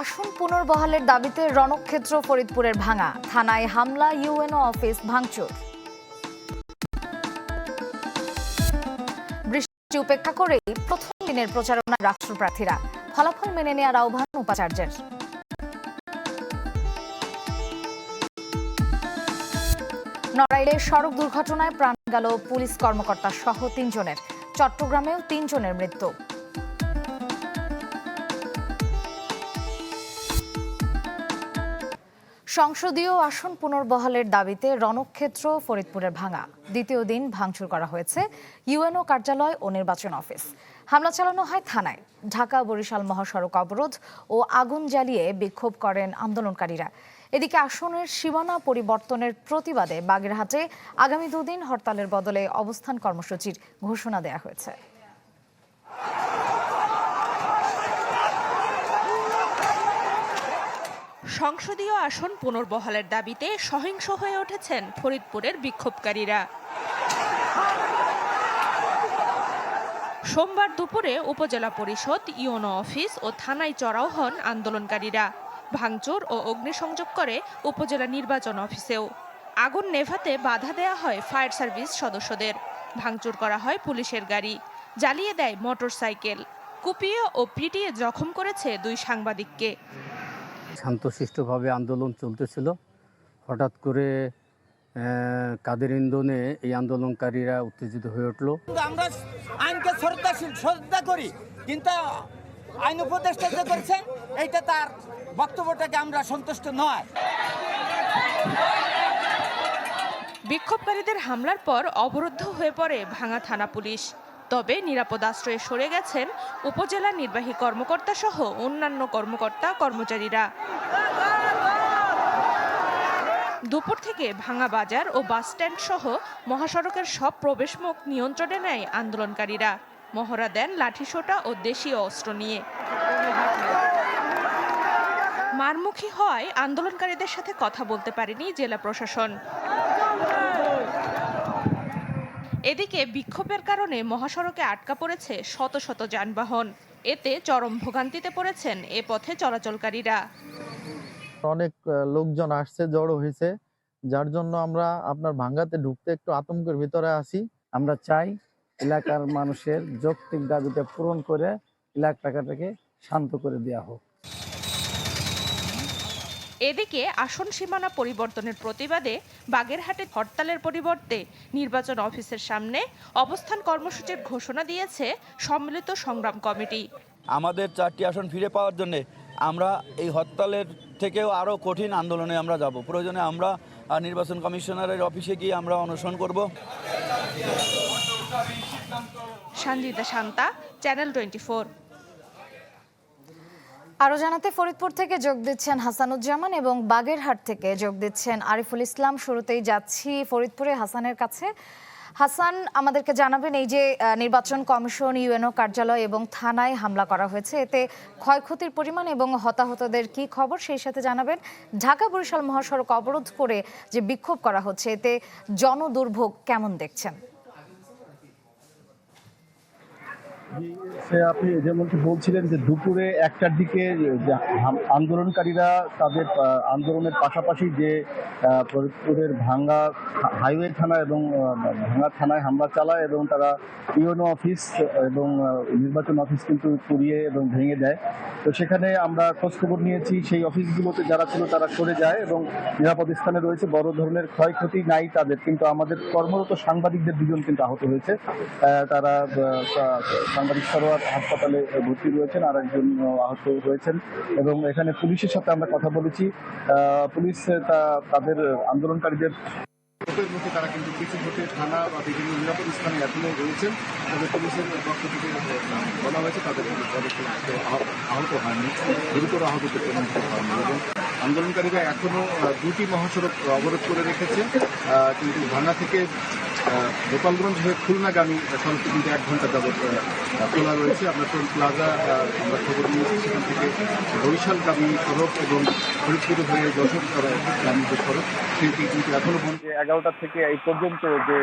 আসন পুনর্বহালের দাবিতে রণক্ষেত্র ফরিদপুরের ভাঙা। থানায় হামলা, ইউএনও অফিস ভাঙচুর। বৃষ্টি উপেক্ষা করেই প্রথম দিনের প্রচারণায় রাষ্ট্রপ্রার্থীরা। ফলাফল মেনে নেওয়ার আহ্বান উপাচার্যের। নড়াইলে সড়ক দুর্ঘটনায় প্রাণ গেল পুলিশ কর্মকর্তা সহ তিনজনের। চট্টগ্রামেও তিনজনের মৃত্যু। সংসদীয় আসন পুনর্বহালের দাবিতে রণক্ষেত্র ফরিদপুরের ভাঙা। দ্বিতীয় দিন ভাঙচুর করা হয়েছে ইউএনও কার্যালয় ও নির্বাচন অফিস। হামলা চালানো হয় থানায়। ঢাকা বরিশাল মহাসড়ক অবরোধ ও আগুন জ্বালিয়ে বিক্ষোভ করেন আন্দোলনকারীরা। এদিকে আসনের সীমানা পরিবর্তনের প্রতিবাদে বাগেরহাটে আগামী দুদিন হরতালের বদলে অবস্থান কর্মসূচির ঘোষণা দেওয়া হয়েছে। সংসদীয় আসন পুনর্বহালের দাবিতে সহিংস হয়ে উঠেছেন ফরিদপুরের বিক্ষোভকারীরা। সোমবার দুপুরে উপজেলা পরিষদ, ইউনো অফিস ও থানায় চড়াও হন আন্দোলনকারীরা। ভাঙচুর ও অগ্নিসংযোগ করে উপজেলা নির্বাচন অফিসেও। আগুন নেভাতে বাধা দেয়া হয় ফায়ার সার্ভিস সদস্যদের। ভাঙচুর করা হয় পুলিশের গাড়ি। জ্বালিয়ে দেয় মোটরসাইকেল। কুপিয়ে ও পিটিয়ে জখম করেছে দুই সাংবাদিককে। শান্তশিষ্টভাবে আন্দোলন চলতেছিল। হঠাৎ করে কাদের ইন্ধনে এই আন্দোলনকারীরা উত্তেজিত হয়ে উঠল। কিন্তু আমরা আইনকে শ্রদ্ধাশীল শ্রদ্ধা করি কিন্তু আইন উপদেষ্টা যে করছে এইটা তার বক্তব্যটাকে আমরা সন্তুষ্ট নয়। বিক্ষোভকারীদের হামলার পর অবরুদ্ধ হয়ে পড়ে ভাঙা থানা পুলিশ। তবে নিরাপদ আশ্রয়ে সরে গেছেন উপজেলা নির্বাহী কর্মকর্তা সহ অন্যান্য কর্মকর্তা কর্মচারীরা। দুপুর থেকে ভাঙা বাজার ও বাসস্ট্যান্ড সহ মহাসড়কের সব প্রবেশমুখ নিয়ন্ত্রণে নেয় আন্দোলনকারীরা। মহড়া দেন লাঠিসোঁটা ও দেশীয় অস্ত্র নিয়ে। মারমুখী হওয়ায় আন্দোলনকারীদের সাথে কথা বলতে পারেনি জেলা প্রশাসন। এদিকে বিক্ষোভের কারণে মহাসড়কে আটকা পড়েছে শত শত যানবাহন। এতে চরম ভোগান্তিতে পড়েছেন এ পথে চলাচলকারীরা। অনেক লোকজন আসছে জড়ো হয়েছে যার জন্য আমরা আপনার ভাঙ্গাতে ঢুকতে একটু আতঙ্কের ভিতরে আসি আমরা চাই এলাকার মানুষের যৌক্তিক দাবিটা পূরণ করে এলাকাটাকে শান্ত করে দেওয়া হোক। এদিকে আসন সীমানা পরিবর্তনের প্রতিবাদে বাগেরহাটে হরতালের পরিবর্তে নির্বাচন অফিসের সামনে অবস্থান কর্মসূচির ঘোষণা দিয়েছে সম্মিলিত সংগ্রাম কমিটি। আমাদের চারটি আসন ফিরে পাওয়ার জন্য আমরা এই হরতালের থেকেও আরও কঠিন আন্দোলনে আমরা যাব। প্রয়োজনে আমরা নির্বাচন কমিশনারের অফিসে গিয়ে আমরা অনশন করব। সঞ্জিতা শান্তা চ্যানেল টোয়েন্টি আরও জানাতে ফরিদপুর থেকে যোগ দিচ্ছেন হাসানুজ্জামান এবং বাগেরহাট থেকে যোগ দিচ্ছেন আরিফুল ইসলাম। শুরুতেই যাচ্ছি ফরিদপুরে হাসানের কাছে। হাসান, আমাদেরকে জানাবেন এই যে নির্বাচন কমিশন, ইউএনও কার্যালয় এবং থানায় হামলা করা হয়েছে। এতে ক্ষয়ক্ষতির পরিমাণ এবং হতাহতদের কি খবর সেই সাথে জানাবেন ঢাকা বরিশাল মহাসড়ক অবরোধ করে যে বিক্ষোভ করা হচ্ছে, এতে জনদুর্ভোগ কেমন দেখছেন? আপনি যেমনটি বলছিলেন যে দুপুরে একটার দিকে আন্দোলনকারীরা তাদের আন্দোলনের পাশাপাশি যে ফরিদপুরের ভাঙ্গা হাইওয়ে থানা এবং ভাঙ্গা থানায় হামলা চালায় এবং তারা ইউএনও অফিস এবং নির্বাচন অফিস কিন্তু পুড়িয়ে এবং ভেঙে দেয়। তো সেখানে আমরা খোঁজখবর নিয়েছি, সেই অফিসগুলোতে যারা ছিল তারা সরে যায় এবং নিরাপদ স্থানে রয়েছে। বড় ধরনের ক্ষয়ক্ষতি নাই তাদের, কিন্তু আমাদের কর্মরত সাংবাদিকদের দুজন কিন্তু আহত হয়েছে। তারা সাংবাদিক সরোয়ার হাসপাতালে ভর্তি রয়েছেন আর একজন আহত হয়েছেন। এবং এখানে পুলিশের সাথে আমরা কথা বলেছি। পুলিশ তাদের আন্দোলনকারীদের তারা কিন্তু কিছু হতে থানা বা বিভিন্ন নিরাপদ স্থানে এখনও রয়েছেন তবে পুলিশের পক্ষ থেকে বলা হয়েছে তাদের তাদের আহত হয়নি। গুরুতর আহত হয়নি এবং আন্দোলনকারীরা এখনও দুটি মহাসড়ক অবরোধ করে রেখেছে। কিন্তু ভাঙ্গা থেকে গোপালগঞ্জ হয়ে খুলনাগামী সড়কটি কিন্তু এক ঘণ্টা যাবত খোলা রয়েছে। আমরা টোল প্লাজা আমরা খবর নিয়েছি সেখান থেকে বরিশালগামী সড়ক এবং ফরিদপুর হয়ে যশোর গামী যে সড়ক। সেটি কিন্তু এখনও বন্ধ। এগারোটা থেকে এই পর্যন্ত যে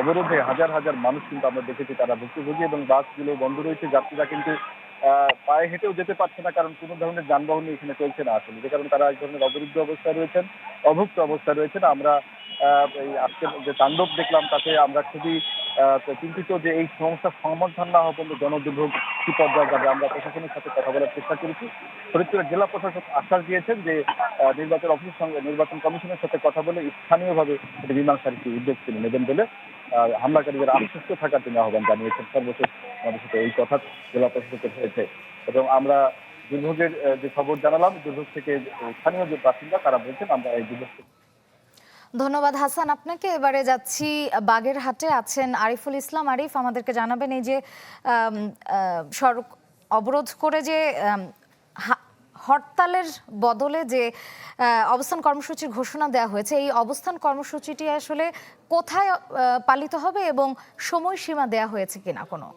অবরোধে হাজার হাজার মানুষ কিন্তু আমরা দেখেছি, তারা ভুক্তভোগী এবং বাসগুলো বন্ধ রয়েছে। যাত্রীরা কিন্তু পায়ে হেঁটেও যেতে পারছে না, কারণ কোনো ধরনের যানবাহন এখানে চলছে না আসলে। যে কারণে তারা এক ধরনের অবরুদ্ধ অবস্থায় রয়েছেন, অভুক্ত অবস্থায় রয়েছেন। আমরা এই আজকের যে তাণ্ডব দেখলাম, তাতে আমরা খুবই চিন্তিত যে এই সমস্যার সমাধান না হওয়া পর্যন্ত জনদুর্ভোগ কি পর্যায়ে যাবে, আমরা প্রশাসনের সাথে কথা বলার চেষ্টা করেছি। ফরিদপুরের জেলা প্রশাসক আশ্বাস দিয়েছেন যে নির্বাচন অফিসের সঙ্গে, নির্বাচন কমিশনের সাথে কথা বলে স্থানীয়ভাবে মীমাংসার একটি উদ্যোগ তিনি নেবেন বলে হামলাকারীদের আশ্বস্ত থাকার তিনি আহ্বান জানিয়েছেন সর্বশেষ আমাদের সাথে এই কথা জেলা প্রশাসকের হয়েছে। এবং আমরা দুর্ভোগের যে খবর জানালাম, দুর্ভোগ থেকে স্থানীয় যে বাসিন্দা, তারা বলছেন আমরা এই দুর্ভোগ ধন্যবাদ, হাসান। আপনাকে এবারে যাচ্ছি বাগেরহাটে আছেন আরিফুল ইসলাম। আরিফ, আমাদেরকে জানাবেন এই যে সড়ক অবরোধ করে যে হরতালের বদলে যে অবস্থান কর্মসূচির ঘোষণা দেওয়া হয়েছে, এই অবস্থান কর্মসূচিটি আসলে কোথায় পালিত হবে এবং সময়সীমা দেওয়া হয়েছে কিনা কোনো?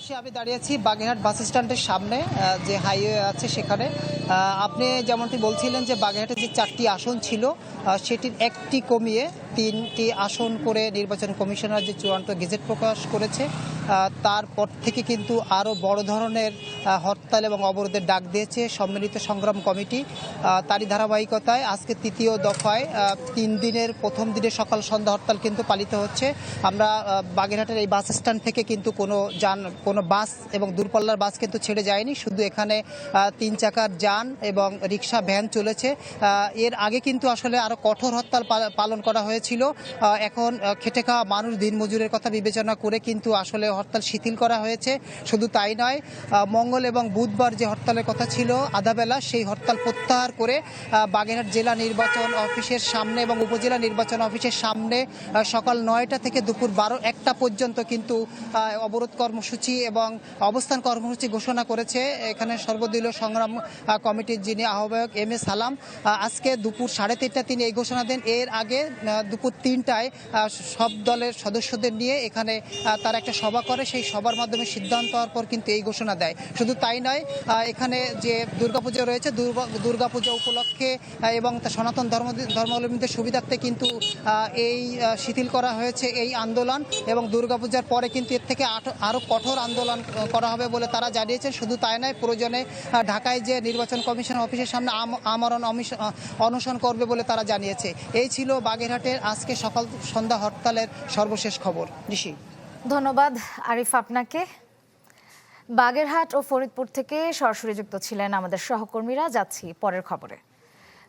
সে আমি দাঁড়িয়েছি বাগেরহাট বাস স্ট্যান্ডের সামনে যে হাইওয়ে আছে সেখানে। আপনি যেমনটি বলছিলেন যে বাগেরহাটে যে চারটি আসন ছিল সেটির একটি কমিয়ে তিনটি আসন করে নির্বাচন কমিশনার যে চূড়ান্ত গেজেট প্রকাশ করেছে তারপর থেকে কিন্তু আরও বড় ধরনের হরতাল এবং অবরোধের ডাক দিয়েছে সম্মিলিত সংগ্রাম কমিটি। তারই ধারাবাহিকতায় আজকে তৃতীয় দফায় তিন দিনের প্রথম দিনে সকাল সন্ধ্যা হরতাল কিন্তু পালিত হচ্ছে। আমরা বাগেরহাটের এই বাস স্ট্যান্ড থেকে কিন্তু কোনো যান, কোনো বাস এবং দূরপাল্লার বাস কিন্তু ছেড়ে যায়নি। শুধু এখানে তিন চাকার যান এবং রিক্সা, ভ্যান চলেছে। এর আগে কিন্তু আসলে আরও কঠোর হরতাল পালন করা হয়েছিল। এখন খেটে খাওয়া মানুষ দিনমজুরের কথা বিবেচনা করে কিন্তু আসলে হরতাল শিথিল করা হয়েছে। শুধু তাই নয় মঙ্গল এবং বুধবার যে হরতালের কথা ছিল আধাবেলা সেই হরতাল প্রত্যাহার করে বাগেরহাট জেলা নির্বাচন অফিসের সামনে এবং উপজেলা নির্বাচন অফিসের সামনে সকাল নয়টা থেকে দুপুর বারো, একটা পর্যন্ত কিন্তু অবরোধ কর্মসূচি এবং অবস্থান কর্মসূচি ঘোষণা করেছে। এখানে সর্বদলীয় সংগ্রাম কমিটির যিনি আহ্বায়ক এম এ সালাম আজকে দুপুর সাড়ে তিনটা তিনি এই ঘোষণা দেন। এর আগে দুপুর তিনটায় সব দলের সদস্যদের নিয়ে এখানে তার একটা সভা করে, সেই সভার মাধ্যমে সিদ্ধান্ত হওয়ার পর কিন্তু এই ঘোষণা দেয়। শুধু তাই নয় এখানে যে দুর্গাপূজা রয়েছে, দুর্গা- দুর্গাপূজা উপলক্ষে এবং সনাতন ধর্ম, ধর্মাবলম্বীদের সুবিধার্থে কিন্তু এই শিথিল করা হয়েছে এই আন্দোলন এবং দুর্গাপূজার পরে কিন্তু এর থেকে আট- আরও কঠোর আন্দোলন করা হবে বলে তারা জানিয়েছেন। শুধু তাই নয় প্রয়োজনে ঢাকায় যে নির্বাচন কমিশন অফিসের সামনে আম- আমরণ অনশন করবে বলে তারা জানিয়েছে। এই ছিল বাগেরহাটের আজকে সকাল সন্ধ্যা হরতালের সর্বশেষ খবর। নিশি ধন্যবাদ, আরিফ আপনাকে। বাগেরহাট ও ফরিদপুর থেকে সরাসরি যুক্ত ছিলেন আমাদের সহকর্মীরা, যাচ্ছি পরের খবরে।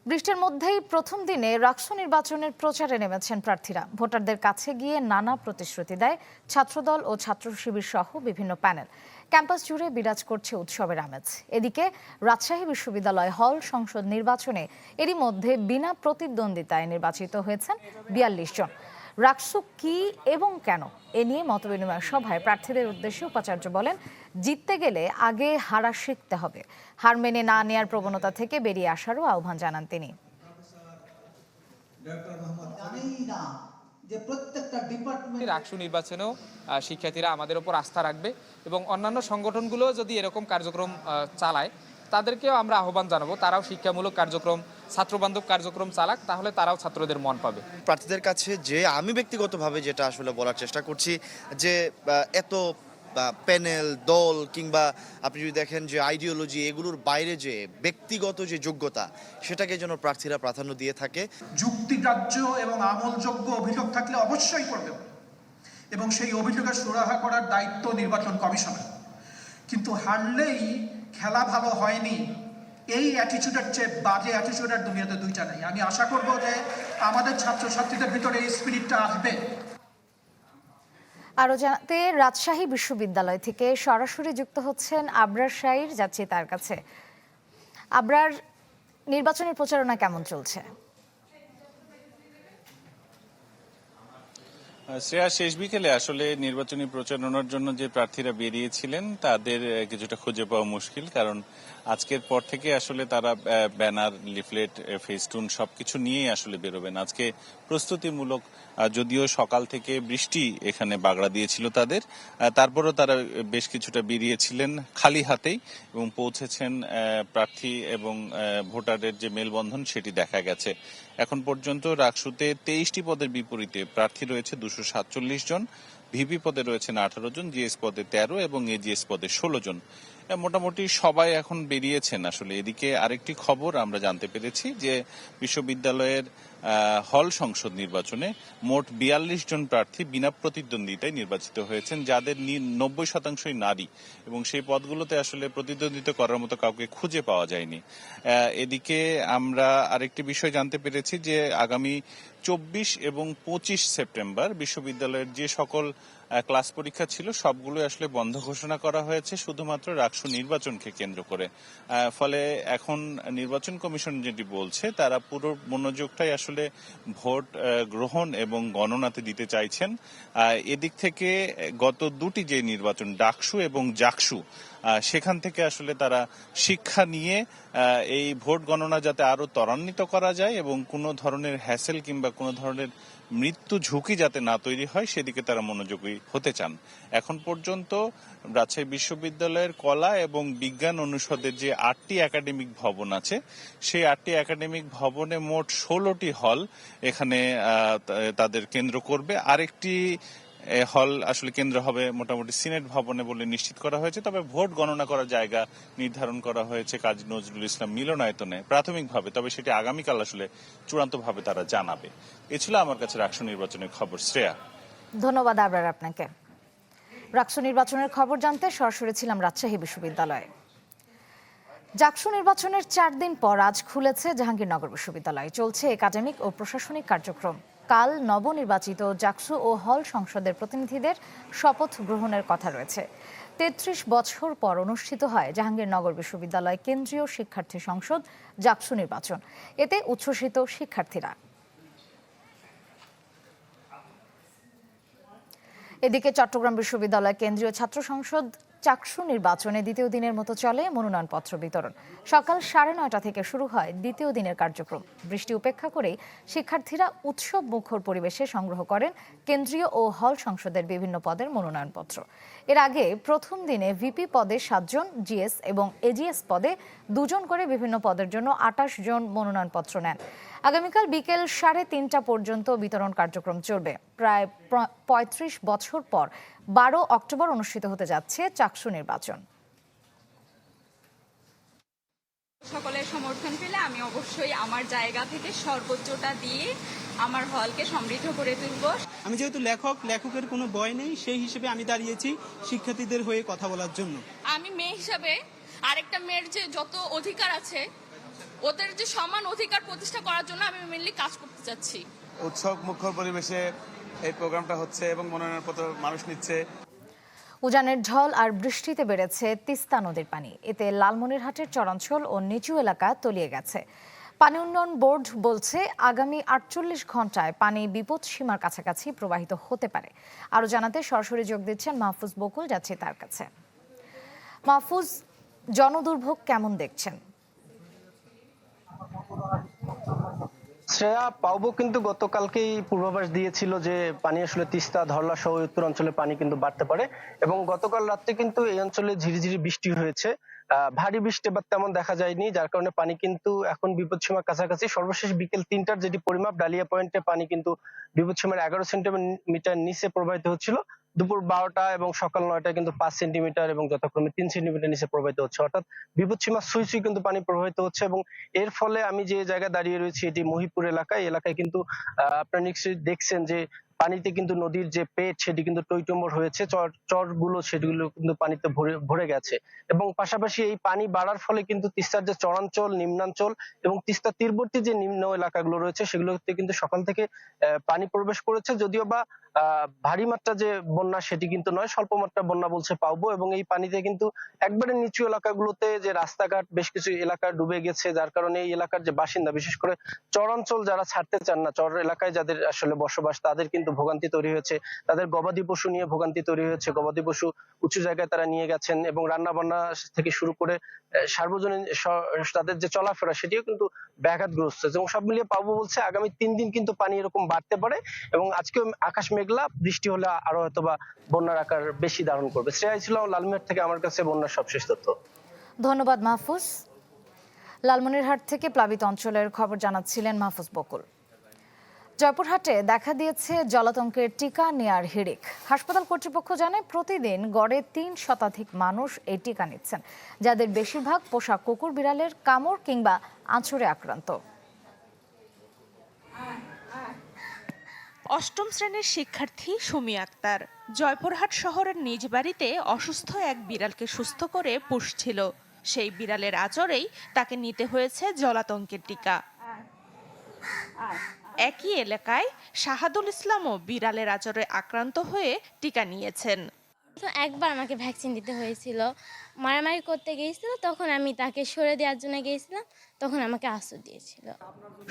বৃষ্টির মধ্যেই প্রথম দিনে রাকসু নির্বাচনের প্রচারে নেমেছেন প্রার্থীরা। ভোটারদের কাছে গিয়ে নানা প্রতিশ্রুতি দেয় ছাত্রদল ও ছাত্র শিবির সহ বিভিন্ন প্যানেল। ক্যাম্পাস জুড়ে বিরাজ করছে উৎসবের আমেজ। এদিকে রাজশাহী বিশ্ববিদ্যালয় হল সংসদ নির্বাচনে এরই মধ্যে বিনা প্রতিদ্বন্দ্বিতায় নির্বাচিত হয়েছেন বিয়াল্লিশ জন। রাকসু কি এবং কেন? এ নিয়ে মতবিনিময় সভায় প্রার্থীদের উদ্দেশ্যে উপাচার্য বলেন জিততে গেলে আগে হারা শিখতে হবে। হার মেনে না নেয়ার প্রবণতা থেকে বেরিয়ে আসারও আহ্বান জানান তিনি। রাকসু নির্বাচনেও আহ, শিক্ষার্থীরা আমাদের ওপর আস্থা রাখবে এবং অন্যান্য সংগঠনগুলো যদি এরকম কার্যক্রম আহ, চালায় তাদেরকেও আমরা আহ্বান জানাব তারাও শিক্ষামূলক কার্যক্রম ছাত্রবান্ধব কার্যক্রম চালাক তাহলে তারাও ছাত্রদের মন পাবে। প্রার্থীদের কাছে যে আমি ব্যক্তিগতভাবে যেটা আসলে বলার চেষ্টা করছি যে এত প্যানেল দল কিংবা আপনি যদি দেখেন যে আইডিওলজি এগুলোর বাইরে যে ব্যক্তিগত যে যোগ্যতা সেটাকে যেন প্রার্থীরা প্রাধান্য দিয়ে থাকে। যুক্তিগ্রাহ্য এবং আমলযোগ্য অভিযোগ থাকলে অবশ্যই করবে। এবং সেই অভিযোগের সুরাহা করার দায়িত্ব নির্বাচন কমিশনের। কিন্তু হারলেই খেলা ভালো হয়নি, এই অ্যাটিচিউডের চেয়ে বাজে অ্যাটিচিউডের দুনিয়াতে দুইটা নেই। আমি আশা করব যে আমাদের ছাত্রছাত্রীদের ভিতরে এই স্পিরিটটা আসবে। আরও জানাতে রাজশাহী বিশ্ববিদ্যালয় থেকে সরাসরি যুক্ত হচ্ছেন আবরার শাহির, যাচ্ছি তার কাছে। আবরার নির্বাচনের প্রচারণা কেমন চলছে? শ্রেয়া শেষ বিকেলে আসলে নির্বাচনী প্রচারণার জন্য যে প্রার্থীরা বেরিয়েছিলেন, তাদের কিছুটা খুঁজে পাওয়া মুশকিল, কারণ আজকের পর থেকে আসলে তারা ব্যানার, লিফলেট ফেস্টুন সবকিছু নিয়েই আসলে বেরোবেন। আজকে প্রস্তুতিমূলক যদিও সকাল থেকে বৃষ্টি এখানে বাগড়া দিয়েছিল তাদের তারপরও তারা বেশ কিছুটা বেরিয়েছিলেন খালি হাতেই এবং পৌঁছেছেন প্রার্থী এবং ভোটারের যে মেলবন্ধন সেটি দেখা গেছে। এখন পর্যন্ত রাকসুতে তেইশটি পদের বিপরীতে প্রার্থী রয়েছে দুশো সাতচল্লিশ জন, ভিপি পদে রয়েছেন আঠারো জন, জিএস পদে তেরো এবং এজিএস পদে ষোলো জন। মোটামুটি সবাই এখন বেরিয়েছেন আসলে। এদিকে আরেকটি খবর আমরা জানতে পেরেছি যে বিশ্ববিদ্যালয়ের হল সংসদ নির্বাচনে মোট বিয়াল্লিশ জন প্রার্থী বিনা প্রতিদ্বন্দ্বিতায় নির্বাচিত হয়েছেন, যাদের নব্বই শতাংশই নারী। এবং সেই পদগুলোতে আসলে প্রতিদ্বন্দ্বিতা করার মতো কাউকে খুঁজে পাওয়া যায়নি। এদিকে আমরা আরেকটি বিষয় জানতে পেরেছি যে আগামী চব্বিশ এবং পঁচিশ সেপ্টেম্বর বিশ্ববিদ্যালয়ের যে সকল ক্লাস পরীক্ষা ছিল সবগুলো আসলে বন্ধ ঘোষণা করা হয়েছে, শুধুমাত্র রাকসু নির্বাচনকে কেন্দ্র করে। ফলে এখন নির্বাচন কমিশন যেটি বলছে, তারা পুরো মনোযোগটাই আসলে ভোট গ্রহণ এবং গণনাতে দিতে চাইছেন। এদিক থেকে গত দুটি যে নির্বাচন, ডাকসু এবং জাকসু সেখান থেকে আসলে তারা শিক্ষা নিয়ে এই ভোট গণনা যাতে আরও ত্বরান্বিত করা যায় এবং কোনো ধরনের হ্যাসেল কিংবা কোনো ধরনের মৃত্যু ঝুঁকি যাতে না তৈরি হয়, সেদিকে তারা মনোযোগী হতে চান। এখন পর্যন্ত রাজশাহী বিশ্ববিদ্যালয়ের কলা এবং বিজ্ঞান অনুষদের যে আটটি একাডেমিক ভবন আছে, সেই আটটি একাডেমিক ভবনে মোট ষোলোটি হল এখানে তাদের কেন্দ্র করবে। আরেকটি এ হল আসলে কেন্দ্র হবে মোটামুটি সিনেট ভবনে বলে নিশ্চিত করা হয়েছে, তবে ভোট গণনা করার জায়গা নির্ধারণ করা হয়েছে কাজী নজরুল ইসলাম মিলনায়তনে প্রাথমিকভাবে, তবে সেটি আগামীকাল আসলে চূড়ান্তভাবে তারা জানাবে। এ ছিল আমার কাছে রাষ্ট্র নির্বাচনের খবর। শ্রেয়া। ধন্যবাদ আবরার আপনাকে। রাকসু নির্বাচনের খবর জানতে সরাসরি ছিলাম রাজশাহী বিশ্ববিদ্যালয়ে। জাকসু নির্বাচনের চার দিন পর আজ খুলেছে জাহাঙ্গীরনগর বিশ্ববিদ্যালয়। চলছে একাডেমিক ও প্রশাসনিক কার্যক্রম। কাল নবনির্বাচিত জাকসু ও হল সংসদের প্রতিনিধিদের শপথ গ্রহণের কথা রয়েছে। তেত্রিশ বছর পর অনুষ্ঠিত হয় জাহাঙ্গীরনগর বিশ্ববিদ্যালয় কেন্দ্রীয় শিক্ষার্থী সংসদ জাকসু নির্বাচন। এতে উচ্ছ্বসিত শিক্ষার্থীরা। এদিকে চট্টগ্রাম বিশ্ববিদ্যালয় কেন্দ্রীয় ছাত্র সংসদ চাকসু নির্বাচনে দ্বিতীয় দিনের মতো চলে মনোনয়নপত্র বিতরণ। সকাল সাড়ে নয়টা থেকে শুরু হয় দ্বিতীয় দিনের কার্যক্রম। বৃষ্টি উপেক্ষা করেই শিক্ষার্থীরা উৎসব মুখর পরিবেশে সংগ্রহ করেন কেন্দ্রীয় ও হল সংসদের বিভিন্ন পদের মনোনয়নপত্র। এর আগে প্রথম দিনে ভিপি পদে সাতজন, জিএস এবং এজিএস পদে দুজন করে বিভিন্ন পদের জন্য আটাশ জন মনোনয়নপত্র নেন। আগামীকাল বিকেল সাড়ে তিনটা পর্যন্ত বিতরণ কার্যক্রম চলবে। প্রায় প্র- পঁয়ত্রিশ বছর পর বারো অক্টোবর অনুষ্ঠিত হতে যাচ্ছে চাকসু নির্বাচন। সকলের সমর্থন পেলে আমি অবশ্যই আমার জায়গা থেকে সর্বোচ্চটা দিয়ে আমার হলকে সমৃদ্ধ করে তুলব। আমি যেহেতু লেখক লেখকের কোনো ভয় নেই সেই হিসেবে আমি দাঁড়িয়েছি শিক্ষার্থীদের হয়ে কথা বলার জন্য। আমি মেয়ে হিসাবে আরেকটা মেয়ের যে যত অধিকার আছে ওদের যে সমান অধিকার প্রতিষ্ঠা করার জন্য আমি মেনলি কাজ করতে চাচ্ছি। উৎসব মুখর পরিবেশে এই প্রোগ্রামটা হচ্ছে এবং মনোনয়নপত্র মানুষ নিচ্ছে। উজানের ঢল আর বৃষ্টিতে বেড়েছে তিস্তা নদীর পানি। এতে লালমনিরহাটের চরাঞ্চল ও নিচু এলাকা তলিয়ে গেছে। পানি উন্নয়ন বোর্ড বলছে আগামী আটচল্লিশ ঘন্টায় পানি বিপদ সীমার কাছাকাছি প্রবাহিত হতে পারে। আরও জানাতে সরাসরি যোগ দিচ্ছেন মাহফুজ বকুল যাচ্ছে তার কাছে। মাহফুজ জনদুর্ভোগ কেমন দেখছেন? শ্রেয়া পাউবো কিন্তু গতকালকেই পূর্বাভাস দিয়েছিল যে পানি আসলে তিস্তা, ধরলা সহ উত্তর অঞ্চলে পানি কিন্তু বাড়তে পারে এবং গতকাল রাত্রে কিন্তু এই অঞ্চলে ঝিরিঝিরি বৃষ্টি হয়েছে। ভারী বৃষ্টি এবার তেমন দেখা যায়নি, যার কারণে পানি কিন্তু এখন বিপদসীমার কাছাকাছি। সর্বশেষ বিকেল তিনটার যেটি পরিমাপ, ডালিয়া পয়েন্টে পানি কিন্তু বিপদসীমার এগারো সেন্টিমিটার নিচে প্রবাহিত হচ্ছিল। দুপুর বারোটা এবং সকাল নয়টা কিন্তু পাঁচ সেন্টিমিটার এবং যথাক্রমে তিন সেন্টিমিটার নিচে প্রবাহিত হচ্ছে। অর্থাৎ বিপদসীমা সুই সুই কিন্তু পানি প্রবাহিত হচ্ছে এবং এর ফলে আমি যে জায়গায় দাঁড়িয়ে রয়েছি এটি মহিপুর এলাকায়। এলাকায় কিন্তু আপনারা নিশ্চয়ই দেখছেন যে পানিতে কিন্তু নদীর যে পেট সেটি কিন্তু টইটম্বর হয়েছে, চর, চরগুলো সেগুলো কিন্তু পানিতে ভরে ভরে গেছে। এবং পাশাপাশি এই পানি বাড়ার ফলে কিন্তু তিস্তার যে চরাঞ্চল, নিম্নাঞ্চল এবং তিস্তা তীরবর্তী যে নিম্ন এলাকাগুলো রয়েছে, সেগুলোতে কিন্তু সকাল থেকে পানি প্রবেশ করেছে। যদিও বা ভারী মাত্রা যে বন্যা সেটি কিন্তু নয়, স্বল্প মাত্রা বন্যা বলছে পাবো এবং এই পানিতে কিন্তু একবারে নিচু এলাকাগুলোতে যে রাস্তাঘাট, বেশ কিছু এলাকা ডুবে গেছে, যার কারণে এই এলাকার যে বাসিন্দা, বিশেষ করে চরাঞ্চল যারা ছাড়তে চান না, চর এলাকায় যাদের আসলে বসবাস, তাদের কিন্তু ভোগান্তি তৈরি হয়েছে। তাদের গবাদি পশু নিয়ে ভোগান্তি তৈরি হয়েছে। গবাদি পশু উঁচু জায়গায় তারা নিয়ে গেছেন এবং রান্না বান্না থেকে শুরু করে সার্বজনীন তাদের যে চলাফেরা সেটিও কিন্তু ব্যাঘাতগ্রস্ত। এবং সব মিলিয়ে পাবো বলছে আগামী তিন দিন কিন্তু পানি এরকম বাড়তে পারে এবং আজকে আকাশ মেঘলা, বৃষ্টি হলে আরও হয়তো বা বন্যার আকার বেশি ধারণ করবে। শ্রেয়া ছিল লালমিয়ার থেকে আমার কাছে বন্যার সবশেষ তথ্য। ধন্যবাদ মাহফুজ। লালমনিরহাট থেকে প্লাবিত অঞ্চলের খবর জানাচ্ছিলেন মাহফুজ বকুল। জয়পুরহাটে দেখা দিয়েছে জলাতঙ্কের টিকা নেয়ার হিড়িক। হাসপাতাল কর্তৃপক্ষ জানায়, প্রতিদিন গড়ে তিন শতাধিক মানুষ এই টিকা নিচ্ছেন, যাদের বেশিরভাগ পোষা কুকুর, বিড়ালের কামড় কিংবা আঁচড়ে আক্রান্ত। অষ্টম শ্রেণির শিক্ষার্থী সুমি আক্তার জয়পুরহাট শহরের নিজ বাড়িতে অসুস্থ এক বিড়ালকে সুস্থ করে পুষছিল। সেই বিড়ালের আচরেই তাকে নিতে হয়েছে জলাতঙ্কের টিকা। একই এলাকায় শাহাদুল ইসলামও বিড়ালের আচরে আক্রান্ত হয়ে টিকা নিয়েছেন। তো একবার আমাকে ভ্যাকসিন দিতে হয়েছিল। মারামারি করতে গিয়েছিল তখন আমি তাকে সরে দেওয়ার জন্য গিয়েছিলাম তখন আমাকে আশ্রয় দিয়েছিল।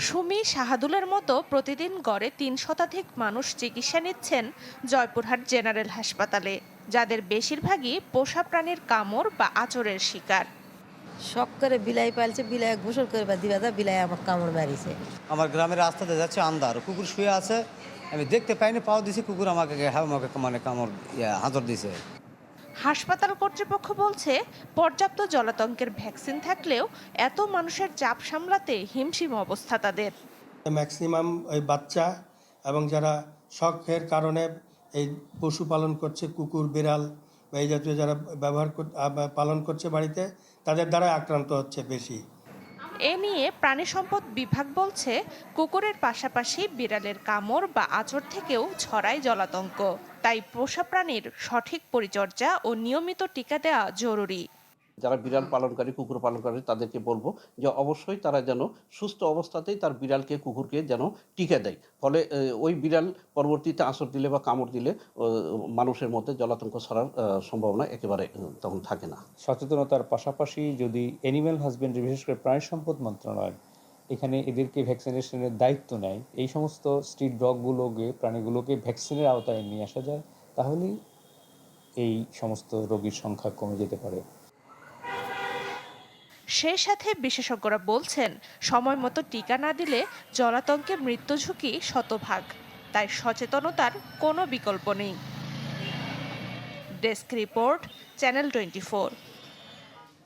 সুমি শাহাদুলের মতো প্রতিদিন গড়ে তিন শতাধিক মানুষ চিকিৎসা নিচ্ছেন জয়পুরহাট জেনারেল হাসপাতালে যাদের বেশিরভাগই পোষা প্রাণীর কামড় বা আচরের শিকার। শখ করে বিলাই পালছে বিলাই গোসল করে বা দিবা বিলাই আমার কামড় মারিছে। আমার গ্রামের রাস্তাতে যাচ্ছে আন্ধার কুকুর শুয়ে আছে। আমি দেখতে পাইনি পাও দিছি কুকুর আমাকে আমাকে মানে কামড় হাতর দিছে। হাসপাতাল কর্তৃপক্ষ বলছে পর্যাপ্ত জলাতঙ্কের ভ্যাকসিন থাকলেও এত মানুষের চাপ সামলাতে হিমশিম অবস্থা তাদের। ম্যাক্সিমাম ওই বাচ্চা এবং যারা শখের কারণে এই পশুপালন করছে কুকুর বিড়াল এই জাতীয় যারা ব্যবহার পালন করছে বাড়িতে, তাদের দ্বারা আক্রান্ত হচ্ছে বেশি। এ নিয়ে প্রাণী সম্পদ বিভাগ বলছে, কুকুরের পাশাপাশি বিড়ালের কামড় বা আচর থেকেও ছড়ায় জলাতঙ্ক। তাই পোষা প্রাণীর সঠিক পরিচর্যা ও নিয়মিত টিকা দেওয়া জরুরি। যারা বিড়াল পালনকারী, কুকুর পালনকারী, তাদেরকে বলব যে অবশ্যই তারা যেন সুস্থ অবস্থাতেই তার বিড়ালকে, কুকুরকে যেন টিকা দেয়। ফলে ওই বিড়াল পরবর্তীতে আঁচড় দিলে বা কামড় দিলে মানুষের মধ্যে জলাতঙ্ক ছড়ার সম্ভাবনা একেবারে তখন থাকে না। সচেতনতার পাশাপাশি যদি অ্যানিম্যাল হাজবেন্ডারি বিশেষ করে প্রাণী সম্পদ মন্ত্রণালয়, এখানে এদেরকে ভ্যাকসিনেশনের দায়িত্ব নেয়, এই সমস্ত স্ট্রিট ডগগুলোকে প্রাণীগুলোকে ভ্যাকসিনের আওতায় নিয়ে আসা যায়, তাহলেই এই সমস্ত রোগীর সংখ্যা কমে যেতে পারে। সেই সাথে বিশেষজ্ঞরা বলছেন, সময় মতো টিকা না দিলে জলাতঙ্কে মৃত্যু ঝুঁকি শতভাগ। তাই সচেতনতার কোনো বিকল্প নেই। Desk report, channel twenty